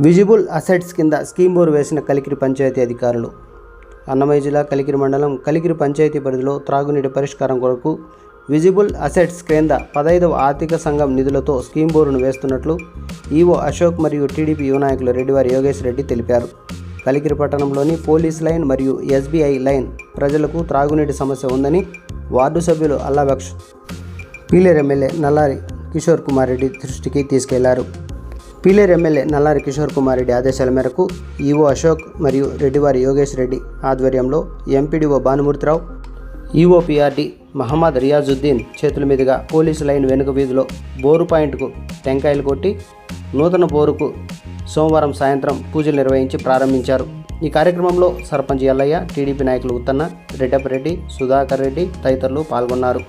Visible assets కింద scheme bore వేసిన కలికిరి పంచాయతీ అధికారులు. అన్నమయ్య జిల్లా కలికిరి మండలం కలికిరి పంచాయతీ పరిధిలో త్రాగునీటి పరిష్కారం కొరకు విజిబుల్ అసెట్స్ క్రింద పదైదవ ఆర్థిక సంఘం నిధులతో స్కీమ్ బోరును వేస్తున్నట్లు ఈవో అశోక్ మరియు టీడీపీ యువ నాయకులు రెడ్డివారి యోగేష్ రెడ్డి తెలిపారు. కలికిరి పట్టణంలోని పోలీస్ లైన్ మరియు ఎస్బీఐ లైన్ ప్రజలకు త్రాగునీటి సమస్య ఉందని వార్డు సభ్యులు అల్లాబక్ష్ పీలేరు ఎమ్మెల్యే నల్లారి కిషోర్ కుమార్ రెడ్డి దృష్టికి తీసుకెళ్ళారు. పీలేరు ఎమ్మెల్యే నల్లారి కిషోర్ కుమార్ రెడ్డి ఆదేశాల మేరకు ఈవో అశోక్ మరియు రెడ్డివారి యోగేష్ రెడ్డి ఆధ్వర్యంలో ఎంపీడీఓ భానుమూర్తిరావు ఈవో మహమ్మద్ రియాజుద్దీన్ చేతుల మీదుగా పోలీసు లైన్ వెనుక వీధిలో బోరు పాయింట్కు టెంకాయలు కొట్టి నూతన బోరుకు సోమవారం సాయంత్రం పూజలు నిర్వహించి ప్రారంభించారు. ఈ కార్యక్రమంలో సర్పంచ్ ఎల్లయ్య టీడీపీ నాయకులు ఉత్తన్న రెడ్డప్పరెడ్డి సుధాకర్ రెడ్డి తదితరులు పాల్గొన్నారు.